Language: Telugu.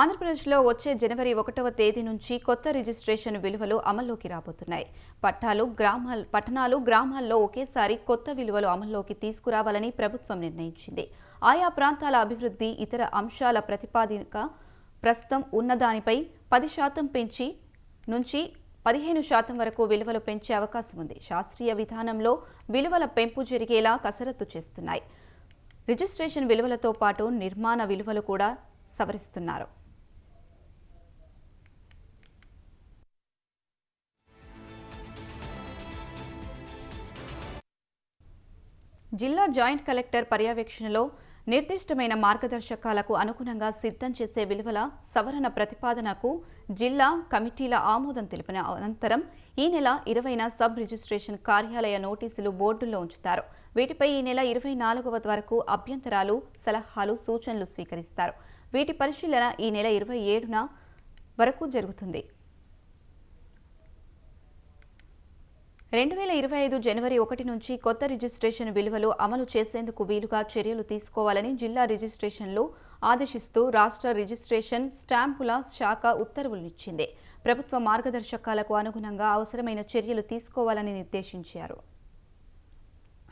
ఆంధ్రప్రదేశ్లో వచ్చే జనవరి ఒకటవ తేదీ నుంచి కొత్త రిజిస్ట్రేషన్ విలువలు అమల్లోకి రాబోతున్నాయి. పట్టాలు గ్రామ పట్టణాలు గ్రామాల్లో ఒకేసారి కొత్త విలువలు అమల్లోకి తీసుకురావాలని ప్రభుత్వం నిర్ణయించింది. ఆయా ప్రాంతాల అభివృద్ధి ఇతర అంశాల ప్రతిపాదిక ప్రస్తుతం ఉన్నదానిపై పది శాతం పెంచి నుంచి పదిహేను శాతం వరకు విలువలు పెంచే అవకాశం ఉంది. శాస్త్రీయ విధానంలో విలువల పెంపు జరిగేలా కసరత్తు చేస్తున్నాయి. రిజిస్ట్రేషన్ విలువలతో పాటు నిర్మాణ విలువలు కూడా సవరిస్తున్నారు. జిల్లా జాయింట్ కలెక్టర్ పర్యవేక్షణలో నిర్దిష్టమైన మార్గదర్శకాలకు అనుగుణంగా సిద్ధం చేసే విలువల సవరణ ప్రతిపాదనకు జిల్లా కమిటీల ఆమోదం తెలిపిన అనంతరం ఈ నెల ఇరవైన సబ్ రిజిస్ట్రేషన్ కార్యాలయ నోటీసులు బోర్డుల్లో ఉంచుతారు. వీటిపై ఈ నెల ఇరవై నాలుగవ వరకు అభ్యంతరాలు సలహాలు సూచనలు స్వీకరిస్తారు. వీటి పరిశీలన ఈ నెల ఇరవై ఏడున వరకు జరుగుతుంది. రెండు వేల ఇరవై ఐదు జనవరి ఒకటి నుంచి కొత్త రిజిస్ట్రేషన్ విలువలు అమలు చేసేందుకు వీలుగా చర్యలు తీసుకోవాలని జిల్లా రిజిస్ట్రేషన్లు ఆదేశిస్తూ రాష్ట్ర రిజిస్ట్రేషన్ స్టాంపుల శాఖ ఉత్తర్వులనిచ్చింది ప్రభుత్వ మార్గదర్శకాలకు అనుగుణంగా అవసరమైన చర్యలు తీసుకోవాలని నిర్దేశించారు.